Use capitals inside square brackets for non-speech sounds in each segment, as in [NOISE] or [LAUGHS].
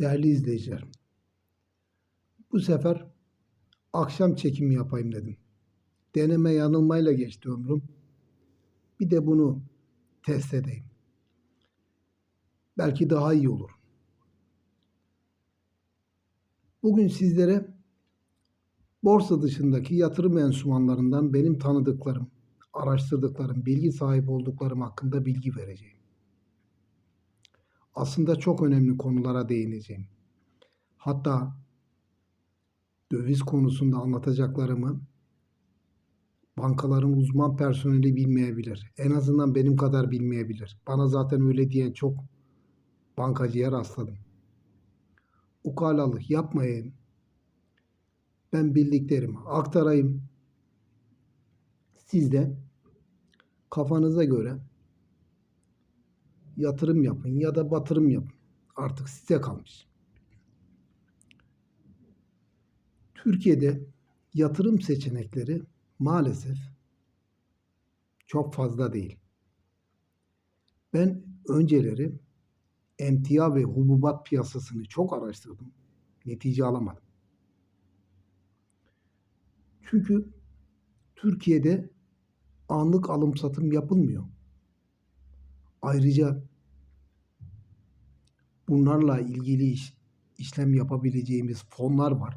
Değerli izleyiciler, bu sefer akşam çekimi yapayım dedim. Deneme yanılmayla geçti ömrüm. Bir de bunu test edeyim. Belki daha iyi olur. Bugün sizlere borsa dışındaki yatırım enstrümanlarından benim tanıdıklarım, araştırdıklarım, bilgi sahibi olduklarım hakkında bilgi vereceğim. Aslında çok önemli konulara değineceğim. Hatta döviz konusunda anlatacaklarımı bankaların uzman personeli bilmeyebilir. En azından benim kadar bilmeyebilir. Bana zaten öyle diyen çok bankacıya rastladım. Ukalalık yapmayayım. Ben bildiklerimi aktarayım. Siz de kafanıza göre yatırım yapın ya da batırım yapın. Artık size kalmış. Türkiye'de yatırım seçenekleri maalesef çok fazla değil. Ben önceleri emtia ve hububat piyasasını çok araştırdım. Netice alamadım. Çünkü Türkiye'de anlık alım satım yapılmıyor. Ayrıca bunlarla ilgili iş, işlem yapabileceğimiz fonlar var.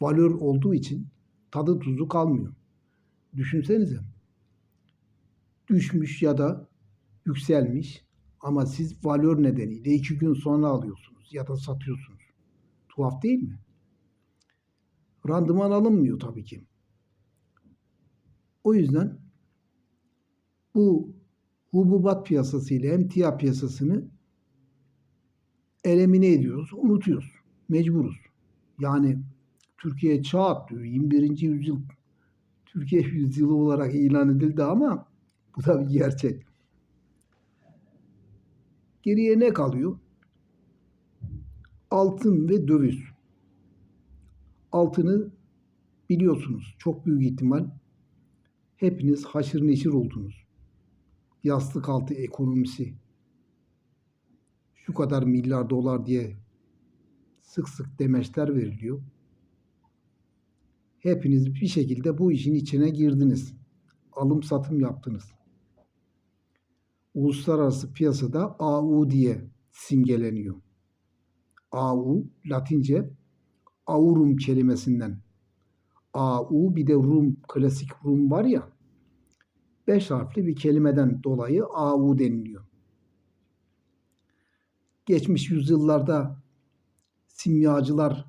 Valör olduğu için tadı tuzu kalmıyor. Düşünsenize. Düşmüş ya da yükselmiş ama siz valör nedeniyle iki gün sonra alıyorsunuz ya da satıyorsunuz. Tuhaf değil mi? Randıman alınmıyor tabii ki. O yüzden bu hububat piyasası ile emtia piyasasını elemine ediyoruz, unutuyoruz. Mecburuz. Yani Türkiye çağ atlıyor. 21. yüzyıl Türkiye [LAUGHS] yüzyılı olarak ilan edildi ama bu da bir gerçek. Geriye ne kalıyor? Altın ve döviz. Altını biliyorsunuz çok büyük ihtimal hepiniz haşır neşir oldunuz. Yastık altı ekonomisi şu kadar milyar dolar diye sık sık demeçler veriliyor. Hepiniz bir şekilde bu işin içine girdiniz. Alım satım yaptınız. Uluslararası piyasada AU diye simgeleniyor. AU Latince aurum kelimesinden. AU bir de Rum, klasik Rum var ya. Beş harfli bir kelimeden dolayı AU deniliyor. Geçmiş yüzyıllarda simyacılar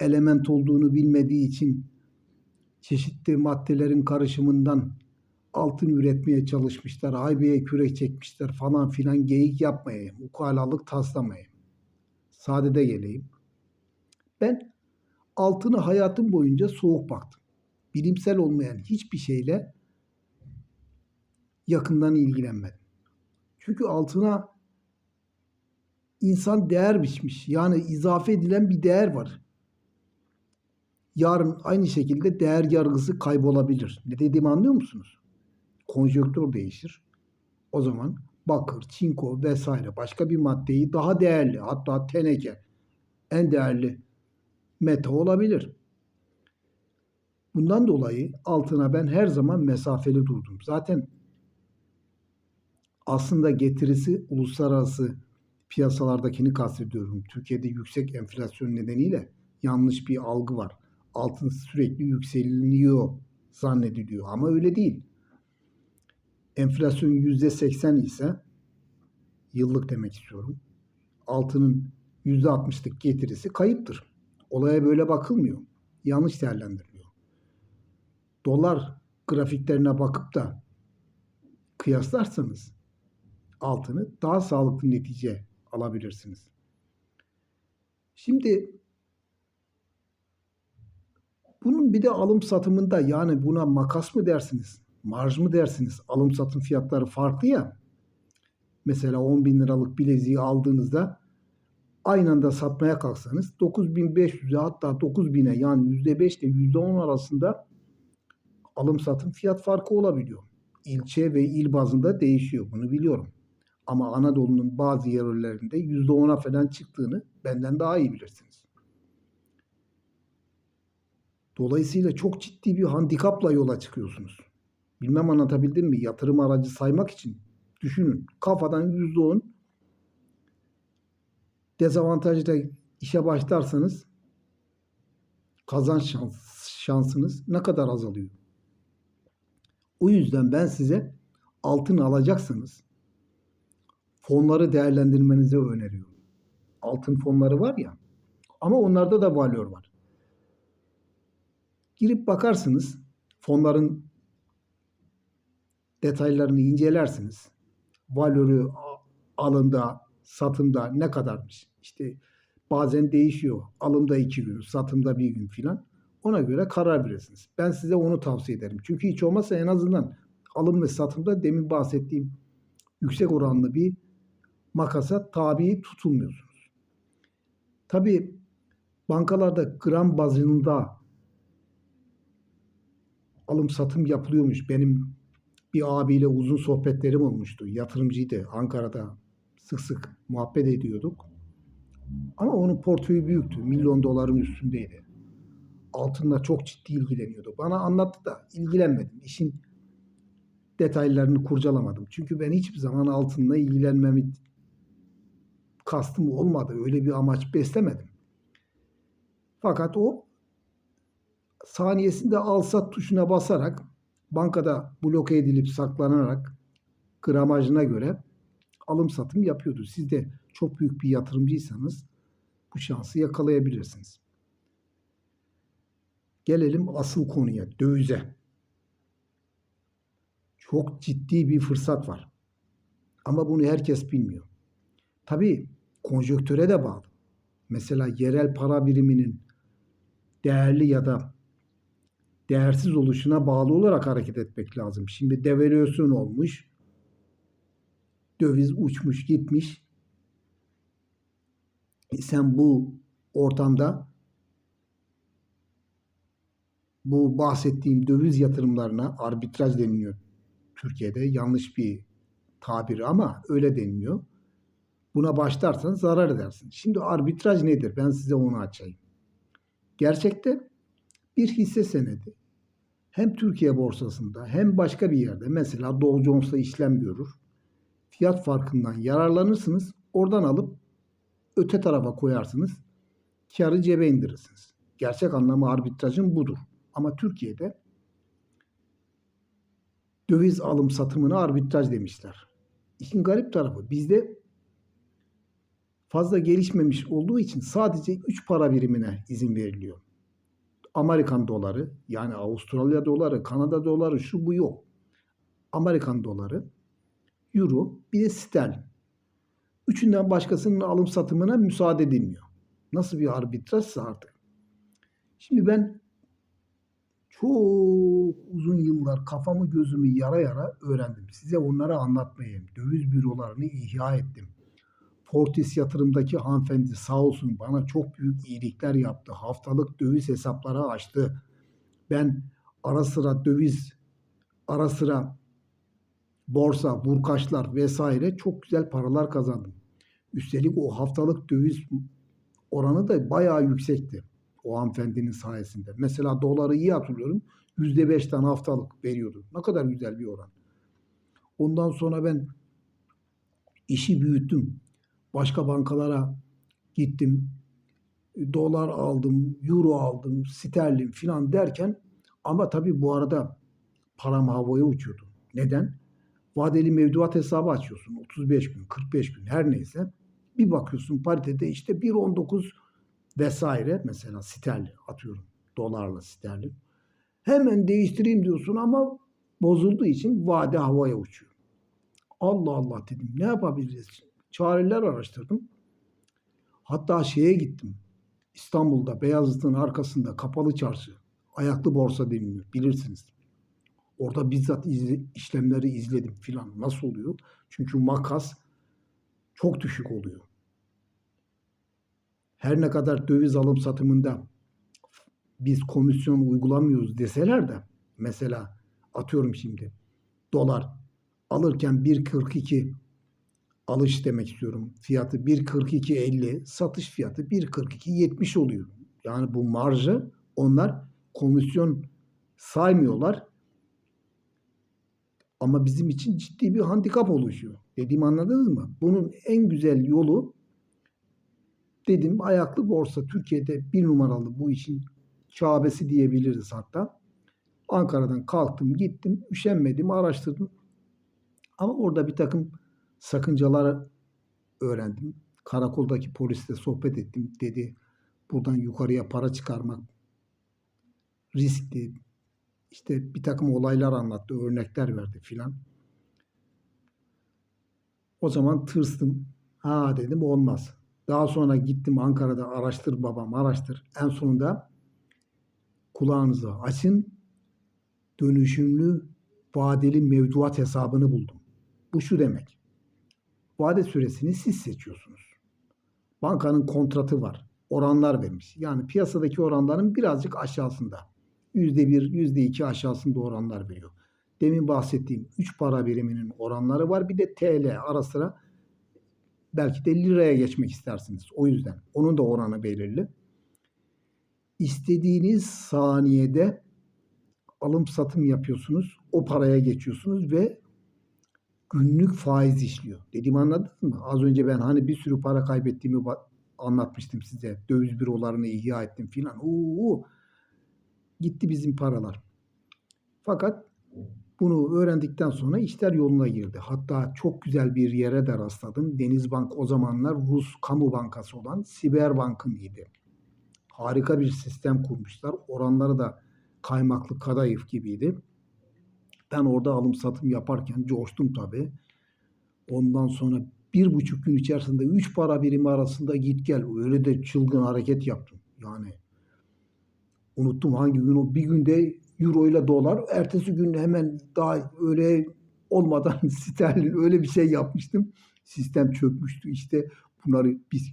element olduğunu bilmediği için çeşitli maddelerin karışımından altın üretmeye çalışmışlar. Haybeye kürek çekmişler falan filan geyik yapmayayım. Ukalalık taslamayayım. Sadede geleyim. Ben altını hayatım boyunca soğuk baktım. Bilimsel olmayan hiçbir şeyle yakından ilgilenmedim. Çünkü altına insan değer biçmiş. Yani izafe edilen bir değer var. Yarın aynı şekilde değer yargısı kaybolabilir. Ne dediğimi anlıyor musunuz? Konjöktür değişir. O zaman bakır, çinko vesaire başka bir maddeyi daha değerli hatta teneke en değerli meta olabilir. Bundan dolayı altına ben her zaman mesafeli durdum. Zaten aslında getirisi uluslararası piyasalardakini kastediyorum. Türkiye'de yüksek enflasyon nedeniyle yanlış bir algı var. Altın sürekli yükseliyor zannediliyor ama öyle değil. Enflasyon %80 ise yıllık demek istiyorum. Altının %60'lık getirisi kayıptır. Olaya böyle bakılmıyor. Yanlış değerlendiriliyor. Dolar grafiklerine bakıp da kıyaslarsanız altını daha sağlıklı netice alabilirsiniz. Şimdi bunun bir de alım satımında yani buna makas mı dersiniz, marj mı dersiniz? Alım satım fiyatları farklı ya. Mesela 10 bin liralık bileziği aldığınızda aynı anda satmaya kalksanız 9500'e hatta 9000'e yani %5 ile %10 arasında alım satım fiyat farkı olabiliyor. İlçe ve il bazında değişiyor bunu biliyorum. Ama Anadolu'nun bazı yerlerinde %10'a falan çıktığını benden daha iyi bilirsiniz. Dolayısıyla çok ciddi bir handikapla yola çıkıyorsunuz. Bilmem anlatabildim mi? Yatırım aracı saymak için düşünün. Kafadan %10 dezavantajda işe başlarsanız kazanç şans, şansınız ne kadar azalıyor. O yüzden ben size altın alacaksanız fonları değerlendirmenizi öneriyorum. Altın fonları var ya ama onlarda da valör var. Girip bakarsınız fonların detaylarını incelersiniz. Valörü alımda, satımda ne kadarmış? İşte bazen değişiyor. Alımda iki gün, satımda bir gün filan. Ona göre karar verirsiniz. Ben size onu tavsiye ederim. Çünkü hiç olmazsa en azından alım ve satımda demin bahsettiğim yüksek oranlı bir makasa tabi tutulmuyorsunuz. Tabi bankalarda gram bazında alım satım yapılıyormuş. Benim bir abiyle uzun sohbetlerim olmuştu. Yatırımcıydı Ankara'da. Sık sık muhabbet ediyorduk. Ama onun portföyü büyüktü. Milyon doların üstündeydi. Altınla çok ciddi ilgileniyordu. Bana anlattı da ilgilenmedim. İşin detaylarını kurcalamadım. Çünkü ben hiçbir zaman altınla ilgilenmemi kastım olmadı. Öyle bir amaç beslemedim. Fakat o saniyesinde al sat tuşuna basarak bankada bloke edilip saklanarak gramajına göre alım satım yapıyordu. Siz de çok büyük bir yatırımcıysanız bu şansı yakalayabilirsiniz. Gelelim asıl konuya, dövize. Çok ciddi bir fırsat var. Ama bunu herkes bilmiyor. Tabii konjöktüre de bağlı. Mesela yerel para biriminin değerli ya da değersiz oluşuna bağlı olarak hareket etmek lazım. Şimdi devalüasyon olmuş. Döviz uçmuş gitmiş. E sen bu ortamda bu bahsettiğim döviz yatırımlarına arbitraj deniliyor Türkiye'de. Yanlış bir tabiri ama öyle deniliyor. Buna başlarsan zarar edersin. Şimdi arbitraj nedir? Ben size onu açayım. Gerçekte bir hisse senedi hem Türkiye borsasında hem başka bir yerde mesela Dow Jones'ta işlem görür. Fiyat farkından yararlanırsınız. Oradan alıp öte tarafa koyarsınız. Karı cebe indirirsiniz. Gerçek anlamı arbitrajın budur. Ama Türkiye'de döviz alım satımına arbitraj demişler. İşin garip tarafı bizde fazla gelişmemiş olduğu için sadece 3 para birimine izin veriliyor. Amerikan doları, yani Avustralya doları, Kanada doları şu bu yok. Amerikan doları, euro, bir de sterlin. Üçünden başkasının alım satımına müsaade edilmiyor. Nasıl bir arbitrajsa artık. Şimdi ben çok uzun yıllar kafamı gözümü yara yara öğrendim. Size onları anlatmayayım. Döviz bürolarını ihya ettim. Fortis yatırımdaki hanımefendi sağ olsun bana çok büyük iyilikler yaptı. Haftalık döviz hesapları açtı. Ben ara sıra döviz, ara sıra borsa, burkaçlar vesaire çok güzel paralar kazandım. Üstelik o haftalık döviz oranı da bayağı yüksekti. O hanımefendinin sayesinde. Mesela doları iyi hatırlıyorum. %5'ten haftalık veriyordu. Ne kadar güzel bir oran. Ondan sonra ben işi büyüttüm. Başka bankalara gittim. Dolar aldım, euro aldım, sterlin filan derken ama tabii bu arada param havaya uçuyordu. Neden? Vadeli mevduat hesabı açıyorsun. 35 gün, 45 gün her neyse. Bir bakıyorsun paritede işte 1.19 vesaire mesela sterlin atıyorum. Dolarla sterlin. Hemen değiştireyim diyorsun ama bozulduğu için vade havaya uçuyor. Allah Allah dedim ne yapabiliriz? Çareler araştırdım. Hatta şeye gittim. İstanbul'da Beyazıt'ın arkasında kapalı çarşı. Ayaklı borsa deniliyor bilirsiniz. Orada bizzat izle, işlemleri izledim filan. Nasıl oluyor? Çünkü makas çok düşük oluyor. Her ne kadar döviz alım satımında biz komisyon uygulamıyoruz deseler de mesela atıyorum şimdi dolar alırken 1.42 alış demek istiyorum. Fiyatı 1.42.50, satış fiyatı 1.42.70 oluyor. Yani bu marjı onlar komisyon saymıyorlar. Ama bizim için ciddi bir handikap oluşuyor. Dediğimi anladınız mı? Bunun en güzel yolu dedim ayaklı borsa Türkiye'de bir numaralı bu işin Kabe'si diyebiliriz hatta. Ankara'dan kalktım gittim üşenmedim araştırdım. Ama orada bir takım sakıncaları öğrendim. Karakoldaki polisle sohbet ettim. Dedi buradan yukarıya para çıkarmak riskli. İşte bir takım olaylar anlattı, örnekler verdi filan. O zaman tırstım. Ha dedim olmaz. Daha sonra gittim Ankara'da araştır babam araştır. En sonunda kulağınızı açın. Dönüşümlü vadeli mevduat hesabını buldum. Bu şu demek. Vade süresini siz seçiyorsunuz. Bankanın kontratı var. Oranlar vermiş. Yani piyasadaki oranların birazcık aşağısında. %1, %2 aşağısında oranlar veriyor. Demin bahsettiğim 3 para biriminin oranları var. Bir de TL ara sıra belki de liraya geçmek istersiniz. O yüzden onun da oranı belirli. İstediğiniz saniyede alım satım yapıyorsunuz. O paraya geçiyorsunuz ve günlük faiz işliyor. Dediğimi anladınız mı? Az önce ben hani bir sürü para kaybettiğimi anlatmıştım size. Döviz bürolarını ihya ettim filan. Oo, gitti bizim paralar. Fakat bunu öğrendikten sonra işler yoluna girdi. Hatta çok güzel bir yere de rastladım. Denizbank o zamanlar Rus kamu bankası olan Siberbank'ın idi. Harika bir sistem kurmuşlar. Oranları da kaymaklı kadayıf gibiydi. Ben orada alım satım yaparken coştum tabii. Ondan sonra bir buçuk gün içerisinde üç para birimi arasında git gel. Öyle de çılgın hareket yaptım. Yani unuttum hangi gün o bir günde euro ile dolar ertesi gün hemen daha öyle olmadan [LAUGHS] sterlin öyle bir şey yapmıştım. Sistem çökmüştü işte bunları biz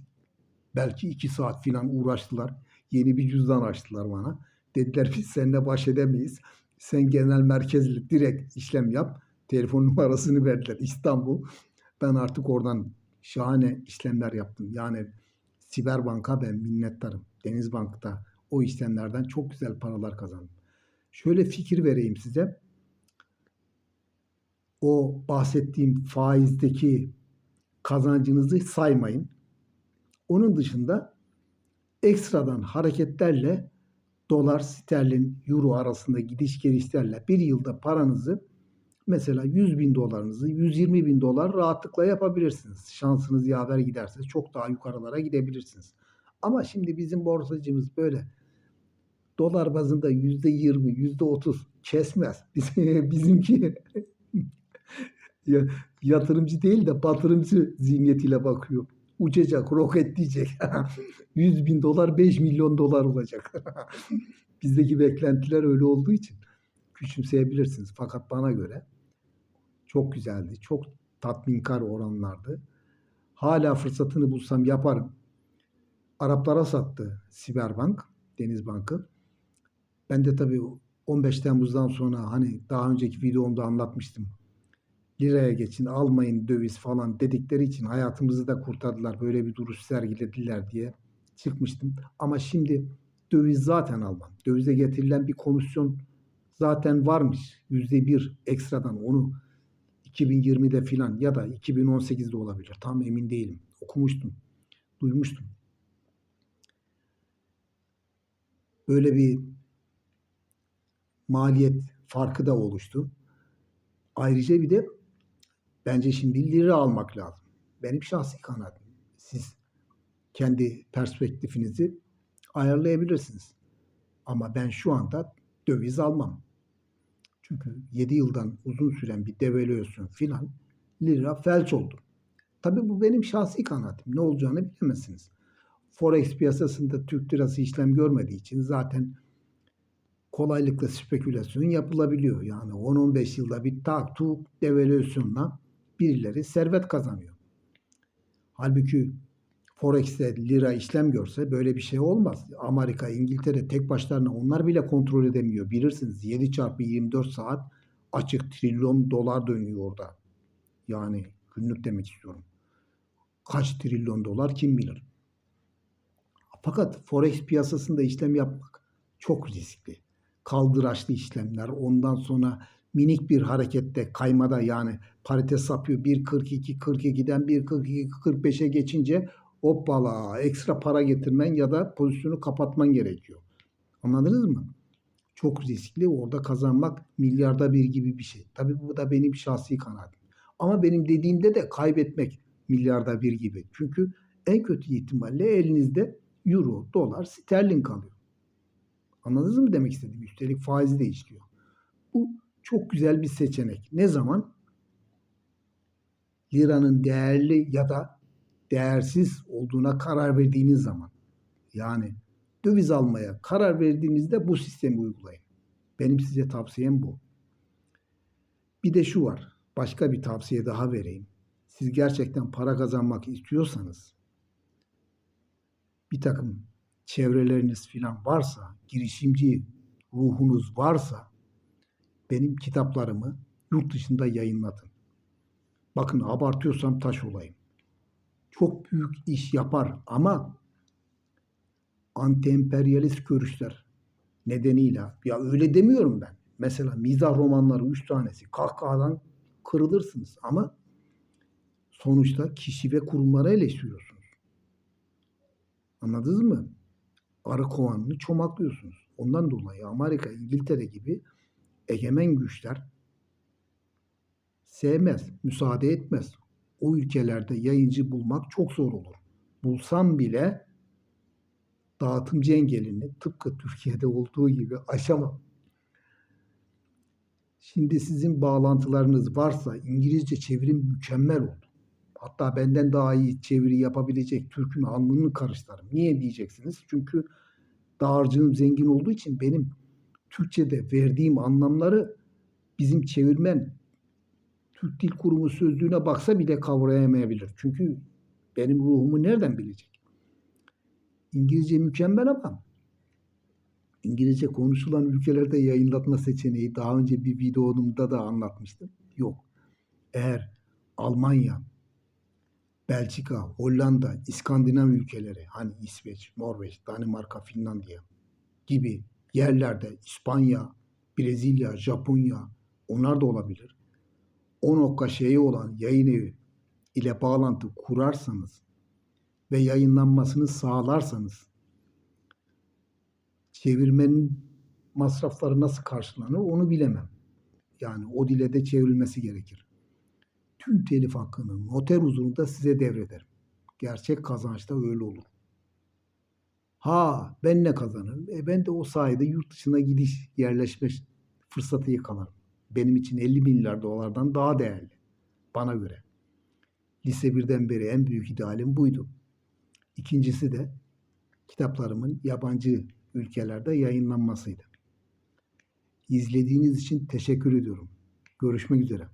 belki iki saat falan uğraştılar. Yeni bir cüzdan açtılar bana. Dediler biz seninle baş edemeyiz. Sen genel merkezli direkt işlem yap. Telefon [LAUGHS] numarasını verdiler İstanbul. Ben artık oradan şahane işlemler yaptım. Yani Siberbank'a ben minnettarım. Denizbank'ta o işlemlerden çok güzel paralar kazandım. Şöyle fikir vereyim size. O bahsettiğim faizdeki kazancınızı saymayın. Onun dışında ekstradan hareketlerle dolar, sterlin, euro arasında gidiş gelişlerle bir yılda paranızı mesela 100 bin dolarınızı 120 bin dolar rahatlıkla yapabilirsiniz. Şansınız yaver giderse çok daha yukarılara gidebilirsiniz. Ama şimdi bizim borsacımız böyle dolar bazında yüzde yirmi, yüzde otuz kesmez. [LAUGHS] Bizimki [LAUGHS] yatırımcı değil de batırımcı zihniyetiyle bakıyor. Uçacak, roket diyecek. [LAUGHS] 100 bin dolar 5 milyon dolar olacak. [LAUGHS] Bizdeki beklentiler öyle olduğu için küçümseyebilirsiniz. Fakat bana göre çok güzeldi. Çok tatminkar oranlardı. Hala fırsatını bulsam yaparım. Araplara sattı Siberbank, Deniz Bankı. Ben de tabii 15 Temmuz'dan sonra hani daha önceki videomda anlatmıştım. Liraya geçin, almayın döviz falan dedikleri için hayatımızı da kurtardılar. Böyle bir duruş sergilediler diye çıkmıştım. Ama şimdi döviz zaten almam. Dövize getirilen bir komisyon zaten varmış. Yüzde bir ekstradan onu 2020'de filan ya da 2018'de olabilir. Tam emin değilim. Okumuştum, duymuştum. Böyle bir maliyet farkı da oluştu. Ayrıca bir de bence şimdi lira almak lazım. Benim şahsi kanaatim. Siz kendi perspektifinizi ayarlayabilirsiniz. Ama ben şu anda döviz almam. Çünkü 7 yıldan uzun süren bir devalüasyon filan lira felç oldu. Tabii bu benim şahsi kanaatim. Ne olacağını bilemezsiniz. Forex piyasasında Türk lirası işlem görmediği için zaten kolaylıkla spekülasyon yapılabiliyor. Yani 10-15 yılda bir tak tuk devalüasyonla birileri servet kazanıyor. Halbuki Forex'te lira işlem görse böyle bir şey olmaz. Amerika, İngiltere tek başlarına onlar bile kontrol edemiyor. Bilirsiniz 7 çarpı 24 saat açık trilyon dolar dönüyor orada. Yani günlük demek istiyorum. Kaç trilyon dolar kim bilir. Fakat forex piyasasında işlem yapmak çok riskli. Kaldıraçlı işlemler, ondan sonra minik bir harekette kaymada yani parite sapıyor 1.42 42'den 1.42 45'e geçince hoppala ekstra para getirmen ya da pozisyonu kapatman gerekiyor. Anladınız mı? Çok riskli. Orada kazanmak milyarda bir gibi bir şey. Tabii bu da benim şahsi kanaatim. Ama benim dediğimde de kaybetmek milyarda bir gibi. Çünkü en kötü ihtimalle elinizde euro, dolar, sterlin kalıyor. Anladınız mı demek istediğim? Üstelik faizi de. Bu çok güzel bir seçenek. Ne zaman? Liranın değerli ya da değersiz olduğuna karar verdiğiniz zaman. Yani döviz almaya karar verdiğinizde bu sistemi uygulayın. Benim size tavsiyem bu. Bir de şu var. Başka bir tavsiye daha vereyim. Siz gerçekten para kazanmak istiyorsanız bir takım çevreleriniz falan varsa, girişimci ruhunuz varsa benim kitaplarımı yurt dışında yayınlatın. Bakın abartıyorsam taş olayım. Çok büyük iş yapar ama anti-emperyalist görüşler nedeniyle ya öyle demiyorum ben. Mesela mizah romanları üç tanesi kahkahadan kırılırsınız ama sonuçta kişi ve kurumları eleştiriyorsunuz. Anladınız mı? Arı kovanını çomaklıyorsunuz. Ondan dolayı Amerika, İngiltere gibi egemen güçler sevmez, müsaade etmez. O ülkelerde yayıncı bulmak çok zor olur. Bulsam bile dağıtımcı engelini tıpkı Türkiye'de olduğu gibi aşamam. Şimdi sizin bağlantılarınız varsa İngilizce çevirim mükemmel oldu. Hatta benden daha iyi çeviri yapabilecek Türk'ün alnını karıştırırım. Niye diyeceksiniz? Çünkü dağarcığım zengin olduğu için benim Türkçe'de verdiğim anlamları bizim çevirmen Türk Dil Kurumu sözlüğüne baksa bile kavrayamayabilir. Çünkü benim ruhumu nereden bilecek? İngilizce mükemmel ama İngilizce konuşulan ülkelerde yayınlatma seçeneği daha önce bir videomda da anlatmıştım. Yok. Eğer Almanya, Belçika, Hollanda, İskandinav ülkeleri hani İsveç, Norveç, Danimarka, Finlandiya gibi yerlerde İspanya, Brezilya, Japonya onlar da olabilir. O nokta şeyi olan yayın evi ile bağlantı kurarsanız ve yayınlanmasını sağlarsanız çevirmenin masrafları nasıl karşılanır onu bilemem. Yani o dile de çevrilmesi gerekir. Tüm telif hakkını noter huzurunda size devrederim. Gerçek kazançta öyle olur. Ha ben ne kazanırım? E ben de o sayede yurt dışına gidiş, yerleşme fırsatı yakalarım. Benim için 50 milyar dolardan daha değerli. Bana göre. Lise birden beri en büyük idealim buydu. İkincisi de kitaplarımın yabancı ülkelerde yayınlanmasıydı. İzlediğiniz için teşekkür ediyorum. Görüşmek üzere.